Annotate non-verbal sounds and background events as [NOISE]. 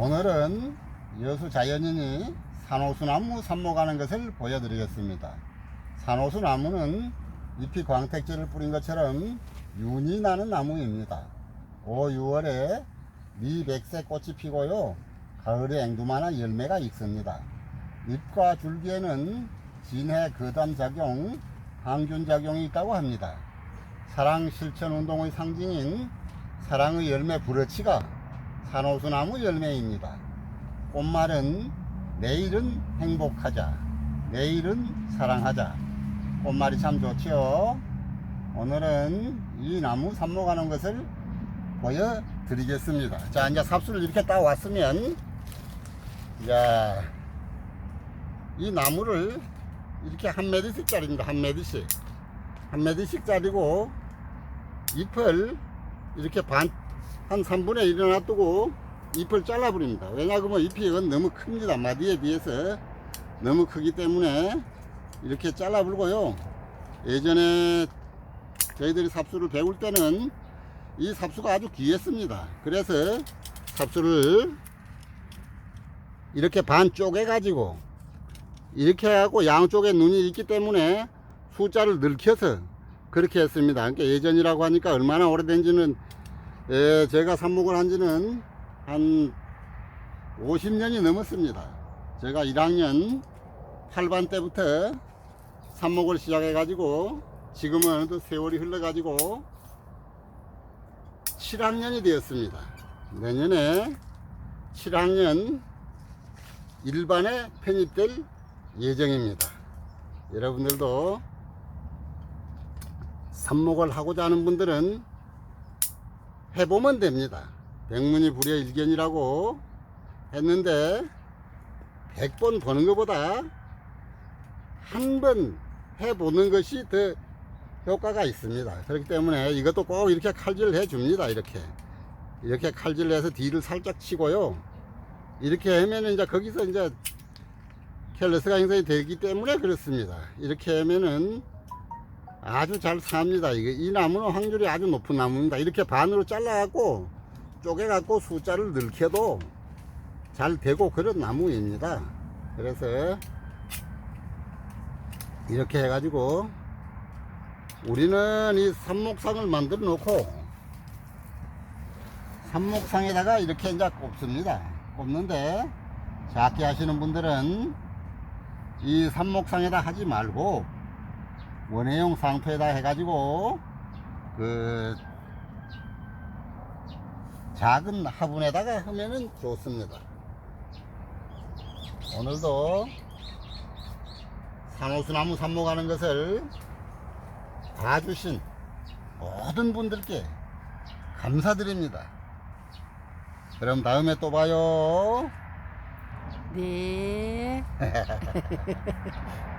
오늘은 여수 자연인이 산호수나무 삽목하는 것을 보여드리겠습니다. 산호수나무는 잎이 광택제를 뿌린 것처럼 윤이 나는 나무입니다. 5, 6월에 미백색 꽃이 피고요. 가을에 앵두마나 열매가 익습니다. 잎과 줄기에는 진해 거담 작용, 항균 작용이 있다고 합니다. 사랑 실천 운동의 상징인 사랑의 열매 부러치가 산호수나무 열매입니다. 꽃말은 내일은 행복하자, 내일은 사랑하자. 꽃말이 참 좋지요. 오늘은 이 나무 삽목하는 것을 보여드리겠습니다. 자, 이제 삽수를 이렇게 딱 왔으면, 자, 이 나무를 이렇게 한 매디씩 짜립니다. 한 매디씩. 한 매디씩 짜리고, 잎을 이렇게 반, 한 3분의 1을 놔두고 잎을 잘라버립니다. 왜냐하면 잎이 너무 큽니다. 마디에 비해서 너무 크기 때문에 이렇게 잘라버리고요. 예전에 저희들이 삽수를 배울 때는 이 삽수가 아주 귀했습니다. 그래서 삽수를 이렇게 반 쪼개 가지고 이렇게 하고 양쪽에 눈이 있기 때문에 숫자를 늘켜서 그렇게 했습니다. 그러니까 예전이라고 하니까 얼마나 오래된지는 예, 제가 삽목을 한 지는 한 50년이 넘었습니다. 제가 1학년 8반 때부터 삽목을 시작해 가지고 지금은 어느덧 세월이 흘러 가지고 7학년이 되었습니다. 내년에 7학년 1반에 편입될 예정입니다. 여러분들도 삽목을 하고자 하는 분들은 해보면 됩니다. 백문이 불여 일견이라고 했는데 100번 보는 것보다 한 번 해보는 것이 더 효과가 있습니다. 그렇기 때문에 이것도 꼭 이렇게 칼질을 해줍니다. 이렇게. 이렇게 칼질을 해서 뒤를 살짝 치고요. 이렇게 하면 이제 거기서 이제 켈러스가 형성이 되기 때문에 그렇습니다. 이렇게 하면은 아주 잘 삽니다. 이게 이 나무는 확률이 아주 높은 나무입니다. 이렇게 반으로 잘라갖고 쪼개갖고 숫자를 늘켜도 잘 되고 그런 나무입니다. 그래서 이렇게 해가지고 우리는 이 삽목상을 만들어 놓고 삽목상에다가 이렇게 이제 꼽습니다. 꼽는데 작게 하시는 분들은 이 삽목상에다 하지 말고 원예용 상토에다 해가지고 그 작은 화분에다가 하면은 좋습니다. 오늘도 산호수나무 삽목하는 것을 봐주신 모든 분들께 감사드립니다. 그럼 다음에 또 봐요. 네. [LAUGHS]